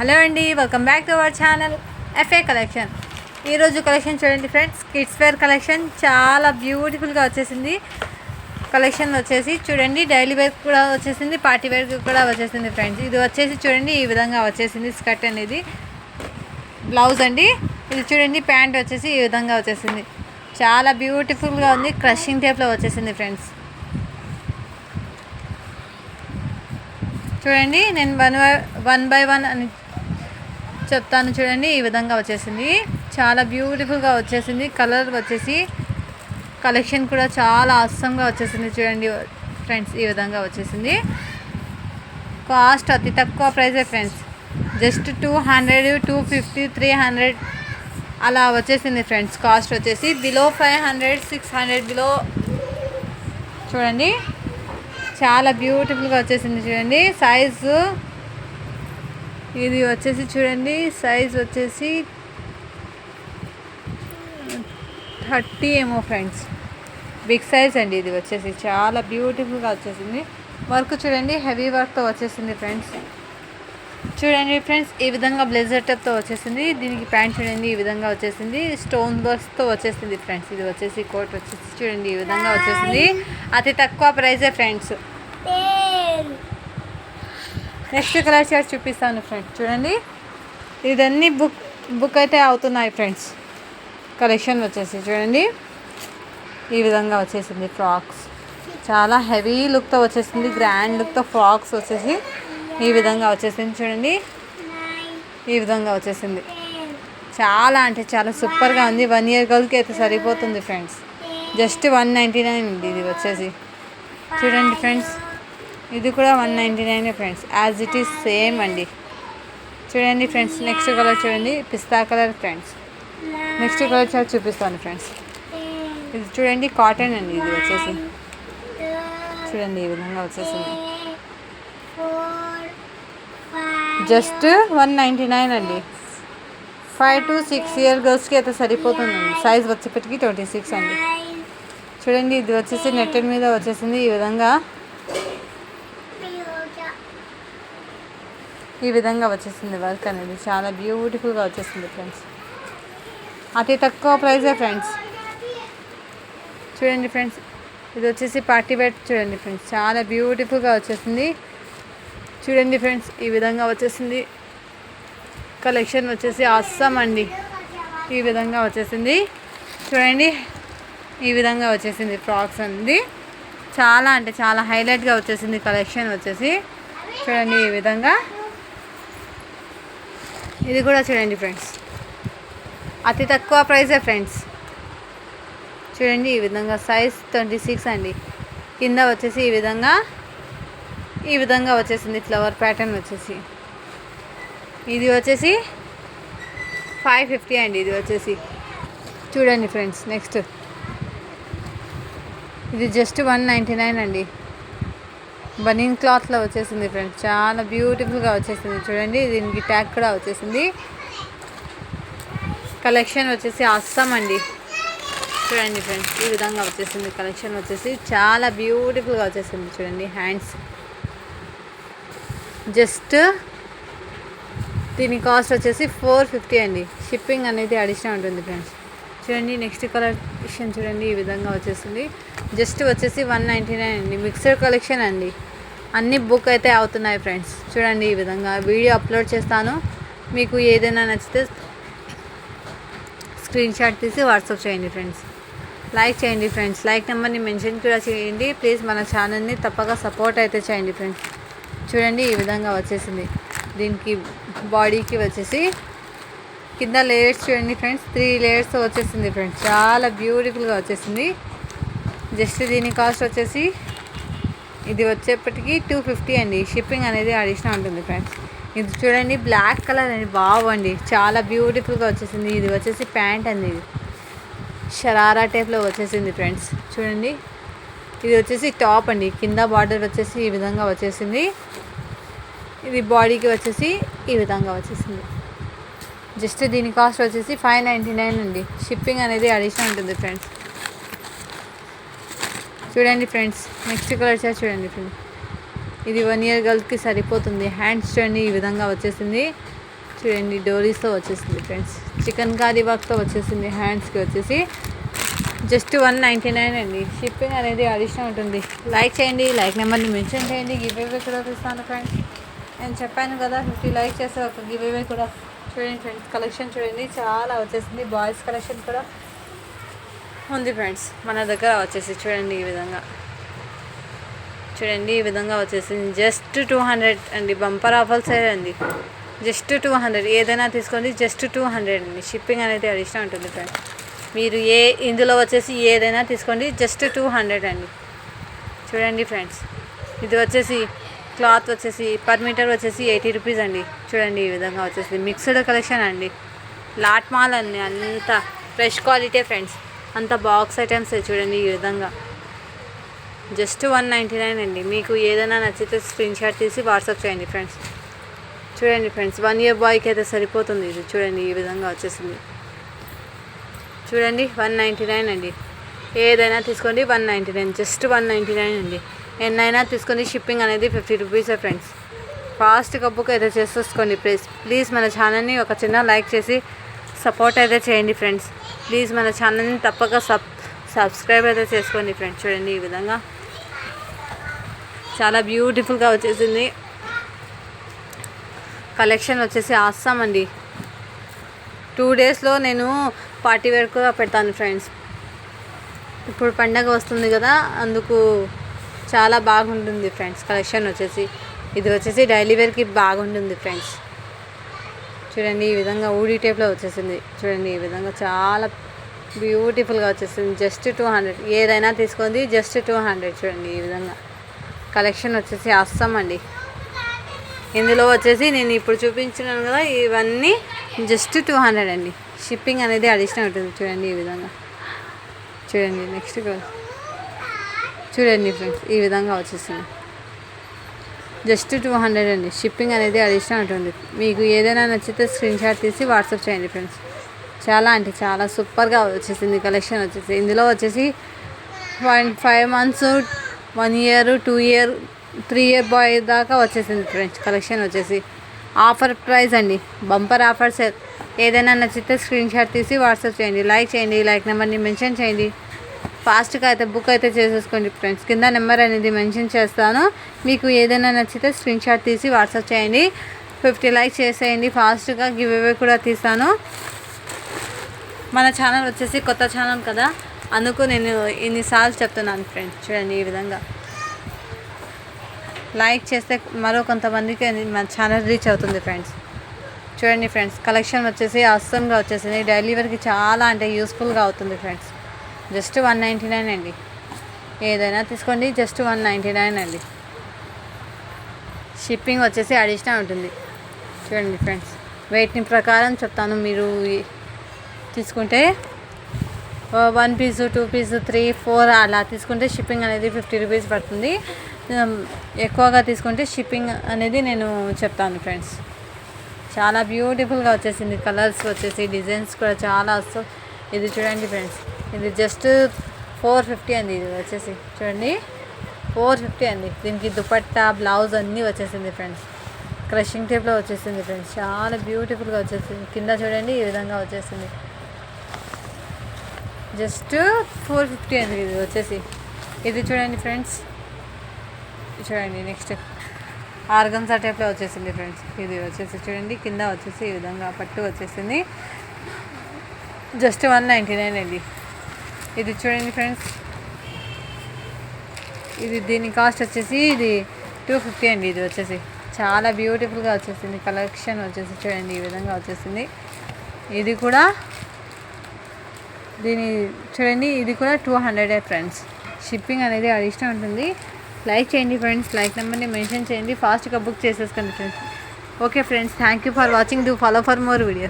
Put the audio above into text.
Hello అండి welcome back to our channel FA collection ఈరోజు collection చూడండి ఫ్రెండ్స్ కిడ్స్ వేర్ కలెక్షన్ చాలా బ్యూటిఫుల్గా వచ్చేసింది. కలెక్షన్ వచ్చేసి చూడండి డైలీ వేర్ కూడా వచ్చేసింది పార్టీ వేర్ కూడా వచ్చేసింది ఫ్రెండ్స్. ఇది వచ్చేసి చూడండి ఈ విధంగా వచ్చేసింది స్కర్ట్ అనేది. బ్లౌజ్ అండి ఇది చూడండి ప్యాంట్ వచ్చేసి ఈ విధంగా వచ్చేసింది. చాలా బ్యూటిఫుల్గా ఉంది క్రషింగ్ టైప్లో వచ్చేసింది ఫ్రెండ్స్. చూడండి నేను one by one by one అని చెప్తాను చూడండి ఈ విధంగా వచ్చేసింది. చాలా బ్యూటిఫుల్గా వచ్చేసింది. కలర్ వచ్చేసి కలెక్షన్ కూడా చాలా అస్సంగా వచ్చేసింది చూడండి ఫ్రెండ్స్ ఈ విధంగా వచ్చేసింది. కాస్ట్ అతి తక్కువ ప్రైజే friends just two hundred two fifty three hundred అలా వచ్చేసింది ఫ్రెండ్స్ కాస్ట్ వచ్చేసి below five hundred six hundred below చూడండి చాలా బ్యూటిఫుల్గా వచ్చేసింది చూడండి. సైజు ఇది వచ్చేసి చూడండి సైజ్ వచ్చేసి థర్టీ ఏమో ఫ్రెండ్స్. బిగ్ సైజ్ అండి ఇది వచ్చేసి. చాలా బ్యూటిఫుల్గా వచ్చేసింది. వర్క్ చూడండి హెవీ వర్క్తో వచ్చేసింది ఫ్రెండ్స్. చూడండి ఫ్రెండ్స్ ఈ విధంగా బ్లెజర్ టైప్తో వచ్చేసింది. దీనికి ప్యాంట్ చూడండి ఈ విధంగా వచ్చేసింది. స్టోన్ వర్క్స్తో వచ్చేసింది ఫ్రెండ్స్. ఇది వచ్చేసి కోట్ వచ్చేసి చూడండి ఈ విధంగా వచ్చేసింది. అతి తక్కువ ప్రైజే ఫ్రెండ్స్. నెక్స్ట్ కలర్ షర్ట్ చూపిస్తాను ఫ్రెండ్స్ చూడండి. ఇదన్నీ బుక్ బుక్ అయితే అవుతున్నాయి ఫ్రెండ్స్ కలెక్షన్ వచ్చేసి చూడండి. ఈ విధంగా వచ్చేసింది ఫ్రాక్స్. చాలా హెవీ లుక్తో వచ్చేసింది గ్రాండ్ లుక్తో ఫ్రాక్స్ వచ్చేసి ఈ విధంగా వచ్చేసింది చూడండి. ఈ విధంగా వచ్చేసింది. చాలా అంటే చాలా సూపర్గా ఉంది. వన్ ఇయర్ గర్ల్కి అయితే సరిపోతుంది friends just one ninety nine ఉంది ఇది వచ్చేసి. చూడండి ఫ్రెండ్స్ ఇది కూడా one ninety nine friends as it is same అండి. చూడండి ఫ్రెండ్స్ నెక్స్ట్ కలర్ చూడండి. పిస్తా కలర్ ఫ్రెండ్స్ నెక్స్ట్ కలర్ చాలా చూపిస్తాను ఫ్రెండ్స్ ఇది చూడండి కాటన్ అండి. ఇది వచ్చేసి. చూడండి ఈ విధంగా వచ్చేసింది. జస్ట్ వన్ నైంటీ నైన్ అండి ఫైవ్ టు సిక్స్ ఇయర్ గర్ల్స్కి అయితే సరిపోతుందండి సైజ్ వచ్చేప్పటికి ట్వంటీ సిక్స్ అండి. చూడండి ఇది వచ్చేసి నెట్టెడ్ మీద వచ్చేసింది. ఈ విధంగా ఈ విధంగా వచ్చేసింది వర్క్ అనేది. చాలా బ్యూటిఫుల్గా వచ్చేసింది ఫ్రెండ్స్ అతి తక్కువ ప్రైజే ఫ్రెండ్స్ చూడండి ఫ్రెండ్స్ ఇది వచ్చేసి పార్టీ వేర్ చూడండి ఫ్రెండ్స్ చాలా బ్యూటిఫుల్గా వచ్చేసింది. చూడండి ఫ్రెండ్స్ ఈ విధంగా వచ్చేసింది. కలెక్షన్ వచ్చేసి అస్సాం అండి. ఈ విధంగా వచ్చేసింది. చూడండి ఈ విధంగా వచ్చేసింది ఫ్రాక్స్ అనేది చాలా అంటే చాలా హైలైట్గా వచ్చేసింది కలెక్షన్ వచ్చేసి. చూడండి ఈ విధంగా. ఇది కూడా చూడండి ఫ్రెండ్స్. అతి తక్కువ ప్రైజే ఫ్రెండ్స్. చూడండి ఈ విధంగా సైజ్ ట్వంటీ సిక్స్ అండి. కింద వచ్చేసి ఈ విధంగా ఈ విధంగా వచ్చేసింది ఫ్లవర్ ప్యాటర్న్ వచ్చేసి. ఇది వచ్చేసి ఫైవ్ ఫిఫ్టీ అండి ఇది వచ్చేసి. చూడండి ఫ్రెండ్స్ నెక్స్ట్ ఇది జస్ట్ వన్ నైంటీ నైన్ అండి. బనీన్ క్లాత్లో వచ్చేసింది ఫ్రెండ్స్. చాలా బ్యూటిఫుల్గా వచ్చేసింది. చూడండి దీనికి ట్యాగ్ కూడా వచ్చేసింది. కలెక్షన్ వచ్చేసి అస్సాం అండి. చూడండి ఫ్రెండ్స్ ఈ విధంగా వచ్చేసింది కలెక్షన్ వచ్చేసి. చాలా బ్యూటిఫుల్గా వచ్చేసింది. చూడండి హ్యాండ్స్. జస్ట్ దీని కాస్ట్ వచ్చేసి ఫోర్ ఫిఫ్టీ అండి. షిప్పింగ్ అనేది అడిషనల్ ఉంటుంది ఫ్రెండ్స్. చూడండి నెక్స్ట్ కలెక్షన్ చూడండి ఈ విధంగా వచ్చేసింది. జస్ట్ వచ్చేసి వన్ నైంటీ నైన్ అండి. మిక్సర్ కలెక్షన్ అండి. అన్ని బుక్ అయితే అవుతున్నాయి ఫ్రెండ్స్ చూడండి ఈ విధంగా వీడియో అప్లోడ్ చేస్తాను. మీకు ఏదైనా నచ్చితే స్క్రీన్ షాట్ తీసి వాట్సాప్ చేయండి ఫ్రెండ్స్ లైక్ చేయండి ఫ్రెండ్స్ లైక్ నెంబర్ని మెన్షన్ కూడా చేయండి. ప్లీజ్ మన ఛానల్ని తప్పక సపోర్ట్ అయితే చేయండి ఫ్రెండ్స్ చూడండి ఈ విధంగా వచ్చేసింది. దీనికి బాడీకి వచ్చేసి కింద లేయర్స్ చూడండి ఫ్రెండ్స్ త్రీ లేయర్స్ వచ్చేసింది ఫ్రెండ్స్ చాలా బ్యూటిఫుల్గా వచ్చేసింది. జస్ట్ దీని కాస్ట్ వచ్చేసి ఇది వచ్చేప్పటికి టూ ఫిఫ్టీ అండి. షిప్పింగ్ అనేది అడిషనల్ ఉంటుంది ఫ్రెండ్స్ ఇది చూడండి బ్లాక్ కలర్ అండి. బాగుంది చాలా బ్యూటిఫుల్గా వచ్చేసింది. ఇది వచ్చేసి ప్యాంట్ అండి ఇది. షరారా టైప్లో వచ్చేసింది ఫ్రెండ్స్ చూడండి. ఇది వచ్చేసి టాప్ అండి. కింద బార్డర్ వచ్చేసి ఈ విధంగా వచ్చేసింది. ఇది బాడీకి వచ్చేసి ఈ విధంగా వచ్చేసింది. జస్ట్ దీని కాస్ట్ వచ్చేసి ఫైవ్ నైంటీ నైన్ అండి. షిప్పింగ్ అనేది అడిషనల్ ఉంటుంది ఫ్రెండ్స్ చూడండి ఫ్రెండ్స్ నెక్స్ట్ కలర్ చార్ట్ చూడండి ఫ్రెండ్స్. ఇది వన్ ఇయర్ గర్ల్కి సరిపోతుంది. హ్యాండ్స్ చూడండి ఈ విధంగా వచ్చేసింది. చూడండి డోరీస్తో వచ్చేసింది ఫ్రెండ్స్. చికెన్ కారీ వర్క్తో వచ్చేసింది హ్యాండ్స్కి వచ్చేసి. జస్ట్ వన్ నైంటీ నైన్ అండి. షిప్పింగ్ అనేది అడిషనల్ ఉంటుంది. లైక్ చేయండి లైక్ నెంబర్ని మెన్షన్ చేయండి. గివ్ అవే కూడా ఇస్తాను ఫ్రెండ్స్. నేను చెప్పాను కదా ఫిఫ్టీ లైక్ చేస్తే ఒక గివ్ అవే కూడా. చూడండి ఫ్రెండ్స్ కలెక్షన్ చూడండి. చాలా వచ్చేసింది. బాయ్స్ కలెక్షన్ కూడా. ఉంది ఫ్రెండ్స్ మన దగ్గర వచ్చేసి చూడండి ఈ విధంగా. చూడండి ఈ విధంగా వచ్చేసింది జస్ట్ టూ హండ్రెడ్ అండి. బంపర్ ఆఫర్స్ అండి. జస్ట్ టూ హండ్రెడ్ ఏదైనా తీసుకోండి జస్ట్ టూ హండ్రెడ్ అండి. షిప్పింగ్ అనేది అడిషనల్ ఉంటుంది ఫ్రెండ్స్ మీరు ఏ ఇందులో వచ్చేసి ఏదైనా తీసుకోండి జస్ట్ టూ హండ్రెడ్ అండి. చూడండి ఫ్రెండ్స్ ఇది వచ్చేసి క్లాత్ వచ్చేసి పర్ మీటర్ వచ్చేసి ఎయిటీ రూపీస్ అండి. చూడండి ఈ విధంగా వచ్చేసి మిక్స్డ్ కలెక్షన్ అండి. లాట్ మాల్ అండి. అంత ఫ్రెష్ క్వాలిటీ ఫ్రెండ్స్ అంత బాక్స్ ఐటమ్స్ చూడండి ఈ విధంగా. జస్ట్ వన్ నైంటీ నైన్ అండి. మీకు ఏదైనా నచ్చితే స్క్రీన్ షాట్ తీసి వాట్సాప్ చేయండి ఫ్రెండ్స్. చూడండి ఫ్రెండ్స్ వన్ ఇయర్ బాయ్కి అయితే సరిపోతుంది ఇది. చూడండి ఈ విధంగా వచ్చేసింది. చూడండి వన్ నైంటీ నైన్ అండి. ఏదైనా తీసుకోండి one ninety nine. Just one ninety nine అండి. ఎన్నైనా తీసుకోండి షిప్పింగ్ అనేది ఫిఫ్టీ రూపీసే ఫ్రెండ్స్. ఫాస్ట్ కప్పుకు అయితే చేసేసుకోండి ప్లీజ్. ప్లీజ్ మన ఛానల్ని ఒక చిన్న లైక్ చేసి సపోర్ట్ అయితే చేయండి ఫ్రెండ్స్. ప్లీజ్ మన ఛానల్ని తప్పక సబ్ సబ్స్క్రైబ్ అయితే చేసుకోండి ఫ్రెండ్స్. చూడండి ఈ విధంగా. చాలా బ్యూటిఫుల్గా వచ్చేసింది. కలెక్షన్ వచ్చేసి ఆస్తాం అండి. టూ డేస్లో నేను పార్టీ వేర్ కూడా పెడతాను ఫ్రెండ్స్. ఇప్పుడు పండగ వస్తుంది కదా అందుకు చాలా బాగుంటుంది ఫ్రెండ్స్ కలెక్షన్ వచ్చేసి. ఇది వచ్చేసి డైలీ వేర్కి బాగుంటుంది ఫ్రెండ్స్. చూడండి ఈ విధంగా ఊడి టైప్లో వచ్చేసింది. చూడండి ఈ విధంగా చాలా బ్యూటిఫుల్గా వచ్చేసింది. Just two hundred. ఏదైనా తీసుకుంది జస్ట్ టూ హండ్రెడ్. చూడండి ఈ విధంగా కలెక్షన్ వచ్చేసి అస్సాం అండి. ఇందులో వచ్చేసి నేను ఇప్పుడు చూపించినాను కదా ఇవన్నీ జస్ట్ టూ హండ్రెడ్ అండి. షిప్పింగ్ అనేది అడిషనల్ ఉంటుంది. చూడండి ఈ విధంగా. చూడండి నెక్స్ట్ చూడండి ఫ్రెండ్స్ ఈ విధంగా వచ్చేసింది. జస్ట్ టూ హండ్రెడ్ అండి. షిప్పింగ్ అనేది అడిషనల్ ఉంటుంది. మీకు ఏదైనా నచ్చితే స్క్రీన్ షాట్ తీసి వాట్సాప్ చేయండి ఫ్రెండ్స్. చాలా అంటే చాలా సూపర్గా వచ్చేసింది కలెక్షన్ వచ్చేసి. ఇందులో వచ్చేసి point five months one year two year three year boy దాకా వచ్చేసింది ఫ్రెండ్స్ కలెక్షన్ వచ్చేసి. ఆఫర్ ప్రైస్ అండి. బంపర్ ఆఫర్స్ ఏదైనా నచ్చితే స్క్రీన్ షాట్ తీసి వాట్సాప్ చేయండి. లైక్ చేయండి. లైక్ నెంబర్ని మెన్షన్ చేయండి. ఫాస్ట్గా అయితే బుక్ అయితే చేసేసుకోండి ఫ్రెండ్స్. కింద నెంబర్ అనేది మెన్షన్ చేస్తాను. మీకు ఏదైనా నచ్చితే స్క్రీన్ షాట్ తీసి వాట్సాప్ చేయండి. ఫిఫ్టీ లైక్ చేసేయండి. ఫాస్ట్గా గివ్ అవే కూడా తీస్తాను. మన ఛానల్ వచ్చేసి కొత్త ఛానల్ కదా. అందుకు నేను ఇన్నిసార్లు చెప్తున్నాను ఫ్రెండ్స్. చూడండి ఈ విధంగా. లైక్ చేస్తే మరో కొంతమందికి మన ఛానల్ రీచ్ అవుతుంది ఫ్రెండ్స్. చూడండి ఫ్రెండ్స్ కలెక్షన్ వచ్చేసి అస్సంగా వచ్చేసింది. డైలీ వరకు చాలా అంటే యూస్ఫుల్గా అవుతుంది friends. Just one ninety nine అండి. ఏదైనా తీసుకోండి జస్ట్ వన్ నైంటీ నైన్ అండి. షిప్పింగ్ వచ్చేసి అడిషనల్ ఉంటుంది. చూడండి ఫ్రెండ్స్ వెయిట్ని ప్రకారం చెప్తాను మీరు తీసుకుంటే. One piece two piece three four అలా తీసుకుంటే షిప్పింగ్ అనేది ఫిఫ్టీ రూపీస్ పడుతుంది. ఎక్కువగా తీసుకుంటే షిప్పింగ్ అనేది నేను చెప్తాను ఫ్రెండ్స్. చాలా బ్యూటిఫుల్గా వచ్చేసింది కలర్స్ వచ్చేసి డిజైన్స్ కూడా చాలా వస్తు ఇది చూడండి ఫ్రెండ్స్ ఇది జస్ట్ ఫోర్ ఫిఫ్టీ అండి ఇది వచ్చేసి. చూడండి. ఫోర్ ఫిఫ్టీ అండి దీనికి దుపట్టా బ్లౌజ్ అన్నీ వచ్చేసింది ఫ్రెండ్స్ క్రషింగ్ టైప్లో వచ్చేసింది ఫ్రెండ్స్ చాలా బ్యూటిఫుల్గా వచ్చేసింది. కింద చూడండి ఈ విధంగా వచ్చేసింది. జస్ట్ ఫోర్ ఫిఫ్టీ అండి ఇది వచ్చేసి. ఇది చూడండి ఫ్రెండ్స్ చూడండి నెక్స్ట్ ఆర్గన్సా టైప్లో వచ్చేసింది ఫ్రెండ్స్ ఇది వచ్చేసి చూడండి. కింద వచ్చేసి ఈ విధంగా పట్టు వచ్చేసింది. జస్ట్ వన్ నైంటీ నైన్ అండి. ఇది చూడండి ఫ్రెండ్స్. ఇది దీని కాస్ట్ వచ్చేసి ఇది టూ ఫిఫ్టీ అండి. ఇది వచ్చేసి చాలా బ్యూటిఫుల్గా వచ్చేసింది. కలెక్షన్ వచ్చేసి చూడండి ఈ విధంగా వచ్చేసింది. ఇది కూడా దీని చూడండి ఇది కూడా టూ హండ్రెడే ఫ్రెండ్స్. షిప్పింగ్ అనేది అడిషనల్ ఉంటుంది. లైక్ చేయండి ఫ్రెండ్స్. లైక్ నెంబర్ని మెన్షన్ చేయండి. ఫాస్ట్గా బుక్ చేసేసుకోండి friends. Okay friends thank you for watching do follow for more videos